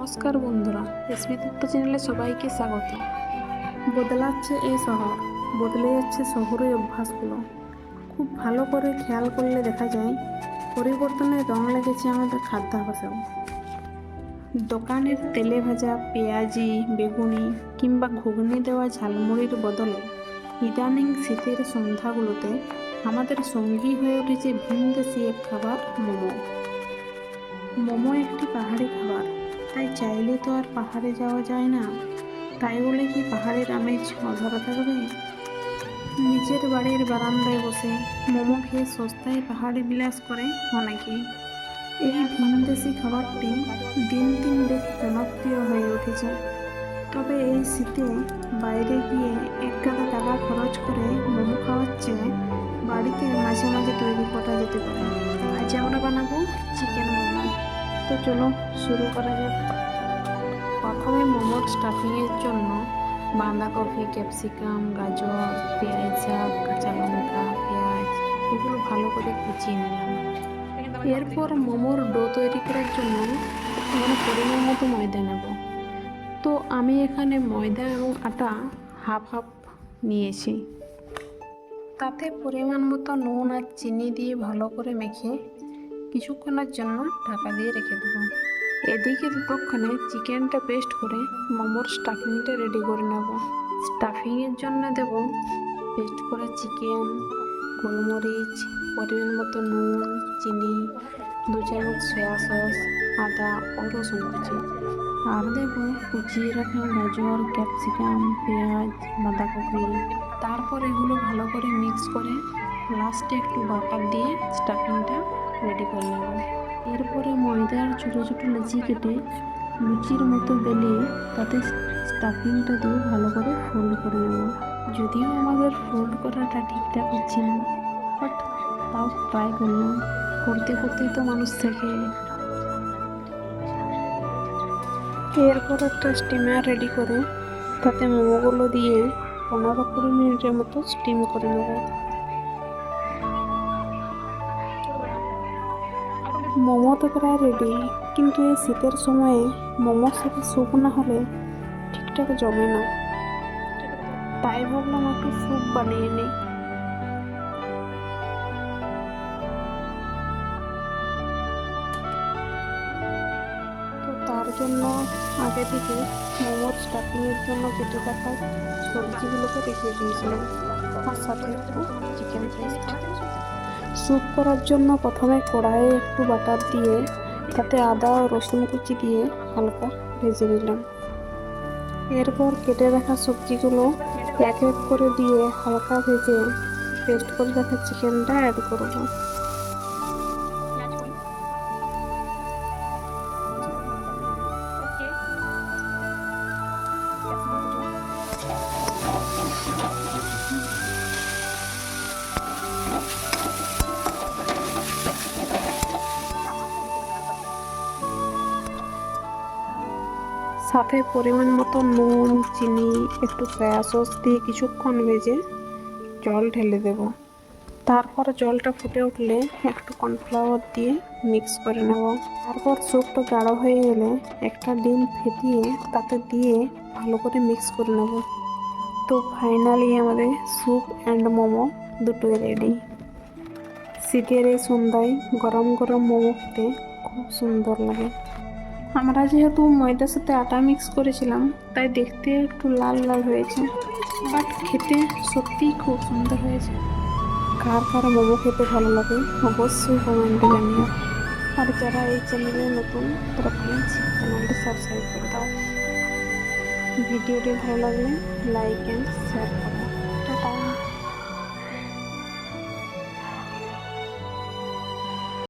নমস্কার বন্ধুরা দত্ত চ্যানেলে সবাইকে স্বাগত। বদলাচ্ছে এই শহর, বদলে যাচ্ছে শহরের অভ্যাসগুলো। খুব ভালো করে খেয়াল করলে দেখা যায়, পরিবর্তনের রং লেগেছে আমাদের খাদ্যাভ্যাসেও। দোকানের তেলে ভাজা পেঁয়াজি, বেগুনি কিংবা ঘুগনি দেওয়া ঝালমুড়ির বদলে ইদানিং শীতের সন্ধ্যাগুলোতে আমাদের সঙ্গী হয়ে উঠেছে ভিনদেশি এক খাবার মোমো। মোমো একটি পাহাড়ি খাবার। তাই চাইলে তো আর পাহাড়ে যাওয়া যায় না। তাই বলে কি পাহাড়ের আমেজ অধরা থাকবে? নিজের বাড়ির বারান্দায় বসে মোমো খেয়ে সস্তায় পাহাড়ে বিলাস করে অনেকে। এই ভিনদেশি খাবারটি দিন দিন বেশ জনপ্রিয় হয়ে উঠেছে। তবে এই শীতে বাইরে গিয়ে এক গাদা টাকা খরচ করে মোমো খাওয়ার চেয়ে বাড়িতে মাঝে মাঝে তৈরি করা যেতে পারে। আজ আমরা বানাবো চিকেন মোমো। তো চলো শুরু করা যাক। প্রথমে মোমোর স্টাফিংয়ের জন্য বাঁধাকপি ক্যাপসিকাম গাজর, পেঁয়াজ শাক কাঁচা লঙ্কা, পেঁয়াজ এগুলো ভালো করে কুচিয়ে নিলাম। এরপর মোমোর ডো তৈরি করার জন্য আমরা পরিমাণ মতো ময়দা নেব। তো আমি এখানে ময়দা এবং আটা হাফ হাফ নিয়েছি। তাতে পরিমাণ মতো নুন আর চিনি দিয়ে ভালো করে মেখে কিছুক্ষণের জন্য ঢাকা দিয়ে রেখে দেবো। এদিকে ততক্ষণে চিকেনটা পেস্ট করে মোমোর স্টাফিংটা রেডি করে নেব। স্টাফিংয়ের জন্য দেব পেস্ট করা চিকেন, গোলমরিচ, পরিমাণ মতো নুন, চিনি, দু চামচ সয়া সস আদা ও রসুন কুচি। আর দেব কুচিয়ে রাখা গাজর ক্যাপসিকাম পেঁয়াজ, বাঁধাকপি। তারপর এগুলো ভালো করে মিক্স করে লাস্টে একটু বাটার দিয়ে স্টাফিংটা রেডি করে নেব এরপরে ময়দার ছোটো ছোটো লেচি কেটে লুচির মতো বেলিয়ে তাতে স্টাফিংটা দিয়ে ভালো করে ফোল্ড করে নেব। যদিও আমাদের ফোল্ড করাটা ঠিকঠাক হচ্ছে না বাট তাও ট্রাই করলাম। করতে করতেই তো মানুষ শেখে এরপর একটা স্টিমার রেডি করে তাতে মোমোগুলো দিয়ে পনেরো কুড়ি মিনিটের মতো স্টিম করে নেব। মোমো তো প্রায় রেডি কিন্তু এই শীতের সময়ে মোমোর সাথে স্যুপ না হলে ঠিকঠাক জমে না। তাই ভাবলাম একটু স্যুপ বানিয়ে নিই। তার জন্য আগে থেকে মোমোর স্টাফিংয়ের জন্য কেটে রাখা সবজিগুলোকে রেখে দিয়েছিলাম, আর সাথে একটু চিকেন পেস্ট স্যুপ করার জন্য প্রথমে কড়াইয়ে একটু বাটার দিয়ে তাতে আদা ও রসুন কুচি দিয়ে হালকা ভেজে নিলাম। এরপর কেটে রাখা সবজিগুলো এক এক করে দিয়ে হালকা ভেজে পেস্ট করে রাখা চিকেনটা অ্যাড করব। সাথে পরিমাণ মতো নুন, চিনি, একটু সয়া সস দিয়ে কিছুক্ষণ ভেজে জল ঢেলে দেব। তারপর জলটা ফুটে উঠলে একটু কর্নফ্লাওয়ার দিয়ে মিক্স করে নেব। তারপর স্যুপটা গাঢ় হয়ে গেলে একটা ডিম ফেটিয়ে তাতে দিয়ে ভালো করে মিক্স করে নেব। তো ফাইনালি আমাদের স্যুপ অ্যান্ড মোমো দুটোই রেডি শীতের এই সন্ধ্যায় গরম গরম মোমো খেতে খুব সুন্দর লাগে। আমরা যেহেতু ময়দার সাথে আটা মিক্স করেছিলাম, তাই দেখতে একটু লাল লাল হয়েছে। বাট খেতে সত্যিই খুব সুন্দর হয়েছে। কার কার মোমো খেতে ভালো লাগে, অবশ্যই কমেন্টে জানিও। আর যারা এই চ্যানেলে নতুন, তারা প্লিজ চ্যানেলটি সাবস্ক্রাইব করে দাও। ভিডিওটি ভালো লাগলে লাইক অ্যান্ড